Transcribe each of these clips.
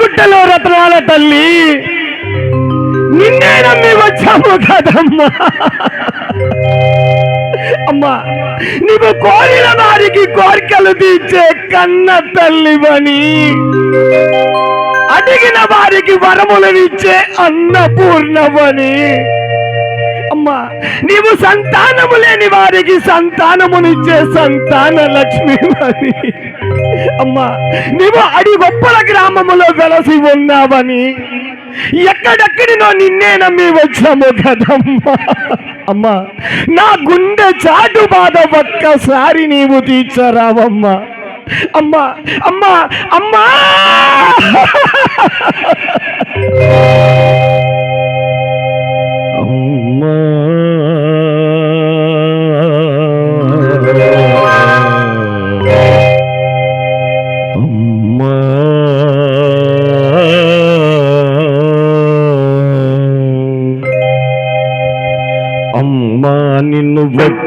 గుట్టలో రత్నాల తల్లి. నిన్నే నమ్మి వచ్చాము కదమ్మా. అమ్మా నీవు కోరిన వారికి కోరికలు తీర్చే కన్న తల్లివని. అడిగిన వారికి వరములనిచ్చే అన్నపూర్ణవని. అమ్మా నీవు సంతానము లేని వారికి సంతానమునిచ్చే సంతాన లక్ష్మివని. అమ్మా నీవు అడి గొప్పల గ్రామములో వెలసి ఉన్నావని ఎక్కడెక్కడినో నిన్నే నమ్మి వచ్చాము కదమ్మా. అమ్మా నా గుండె చాటు బాధ ఒక్కసారి నీవు తీర్చరావమ్మా. అమ్మా అమ్మా అమ్మా.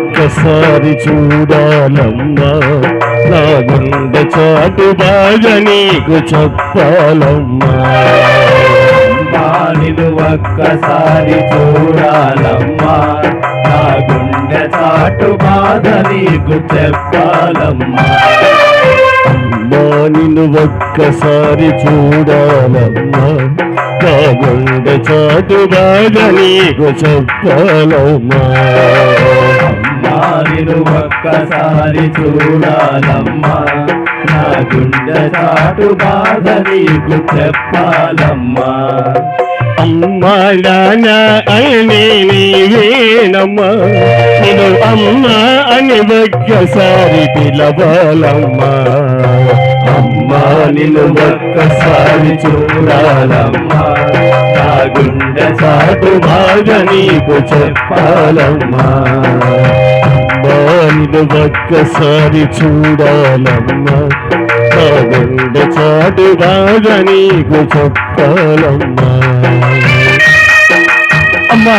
ఒక్కసారి చూడాలమ్మా నా గుండె చాటు బాగా నీకు చెప్పాలమ్మా. నిన్ను ఒక్కసారి చూడాలమ్మా. నా గుండె చాటు బాధ నీకు చెప్పాలమ్మా. నిన్ను ఒక్కసారి చూడాలమ్మా. నా గుండె చాటు బాగా నీకు చెప్పాలమ్మా. నిన్ను ఒక్కసారి చూడాలమ్మా. నా గుండె చాటు బాధ నీకు చెప్పాలమ్మా. అని నీవేనమ్మా నేను అమ్మ అని ఒక్కసారి పిలవాలమ్మా. అమ్మా నిన్ను ఒక్కసారి చూడాలమ్మా. నా గుండె చాటు బాధ నీకు చెప్పాలమ్మా. నిన్ను ఒక్కసారి చూడాలమ్మా. నా గుండె చాటు బాగా నీకు చెప్పాలమ్మా. అమ్మా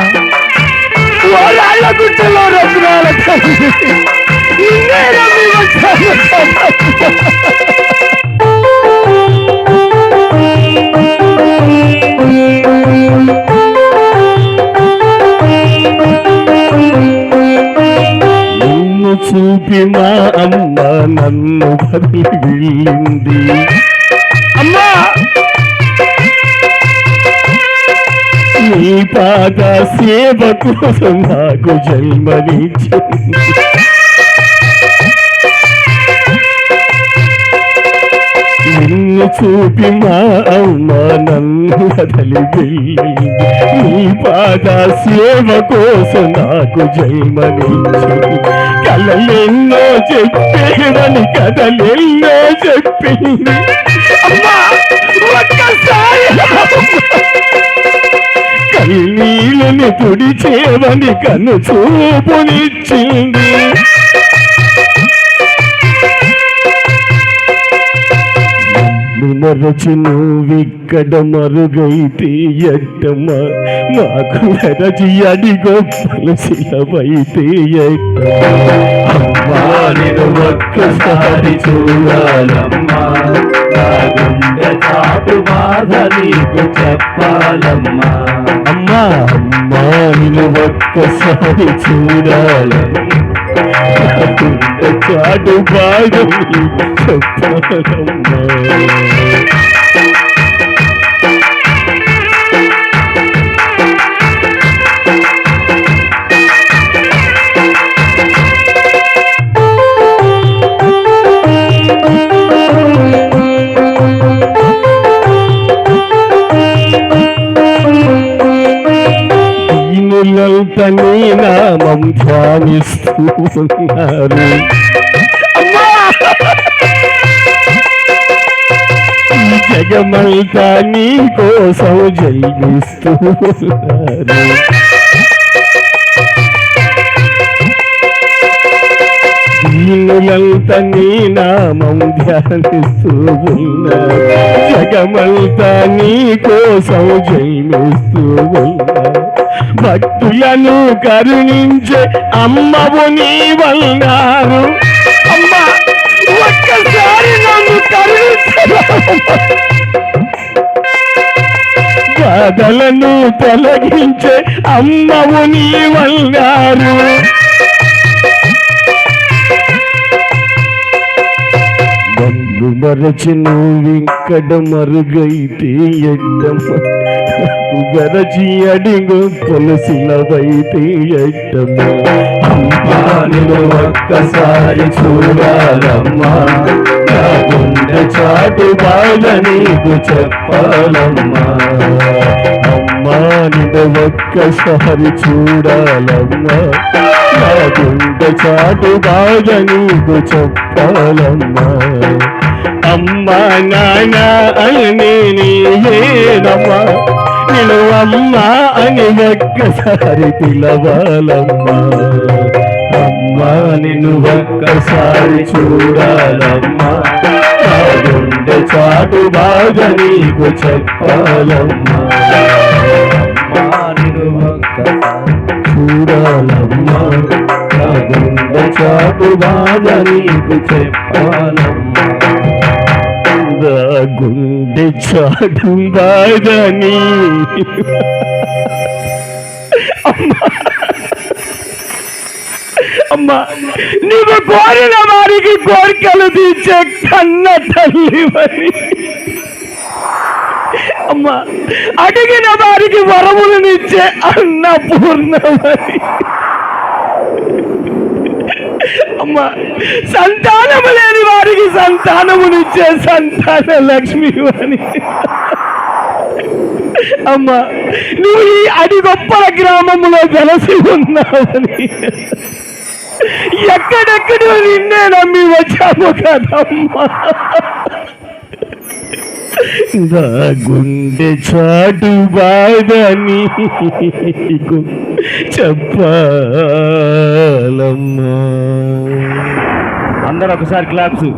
వాళ్ళ గుట్టలో రత్నాల వచ్చాను చూపి మా అమ్మ నన్ను వదిలింది అమ్మా! నీ పాద సేవ కోసం నాకు జన్మనిచ్చింది. నిన్ను చూపి మా అమ్మ నన్ను వదిలి వెళ్ళింది పాద సేవ కోసం నాకు జన్మనిచ్చింది. కలలెన్నో చెప్పేవని కథలెన్నో చెప్పింది కన్నీళ్ళని తుడిచేవని కన్ను చూపునిచ్చింది. మరచి నువ్విక్కడ మరుగైతే ఎట్టమ్మా వెరచి అడి గొప్పలు శిలవైతే అమ్మా నిన్ను ఒక్కసారి చూడాలమ్మా నా గుండె చాటు బాధ నీకు చెప్పాలమ్మా అమ్మా అమ్మా నిన్ను ఒక్కసారి చూడాలమ్మా చాటు బాగా చెప్పాలమ్మా దీనులంతా నీ నామం ధ్యానిస్తూ ఉన్నారు జగమంతా నీ కోసం జైవిస్తూ ఉన్నారు దీనులంతా నీ నామం ధ్యానిస్తూ ఉన్నారు జగమంతా నీ కోసం జైమిస్తూ ఉన్నారు. భక్తులను కరుణించే అమ్మవు నీవన్నారు అమ్మ ఒక్కసారి నన్ను బాధలను తొలగించే అమ్మవు నీవన్నారు బంధు మరచి నువ్విక్కడ మరుగైతే ఎడ్డమ్మ గరచి అడిగు తులసిల ఎడ్డమ్మ అమ్మా నిన్ను ఒక్కసారి చూడాలమ్మా. నా గుండె చాటు బాధ నీకు చెప్పాలమ్మా. అమ్మా నిన్ను ఒక్కసారి చూడాలమ్మా. నా గుండె చాటు బాధ నీకు చెప్పాలమ్మా. అమ్మ నాన్న అని నేనమ్మా నేను అమ్మా అని ఒక్కసారి పిలవాలమ్మా. అమ్మ నిన్ను ఒక్కసారి చూడాలమ్మా. నా గుండె చాటు బాగా నీకు చెప్పాలమ్మా. అమ్మా నిన్ను ఒక్కసారి చూడాలమ్మా. గుండె చాటు బాగా నీకు చెప్పాలమ్మా. గుండె చాటు బాధని అమ్మా నీవు కోరిన వారికి కోరికలు తీర్చే కన్న తల్లివని. అమ్మా అడిగిన వారికి వరములనిచ్చే అన్నపూర్ణమని అమ్మా సంతానము లేని వారికి సంతానమునిచ్చే సంతాన లక్ష్మి అని అమ్మా నువ్వు ఈ అడి గొప్పల గ్రామంలో వెలసి ఉన్నావని. ఎక్కడెక్కడ నిన్నే నమ్మి వచ్చాము కదమ్మా. గుండె చాటు బాధని చెప్పాలమ్మా. అందరూ ఒకసారి క్లాప్స్.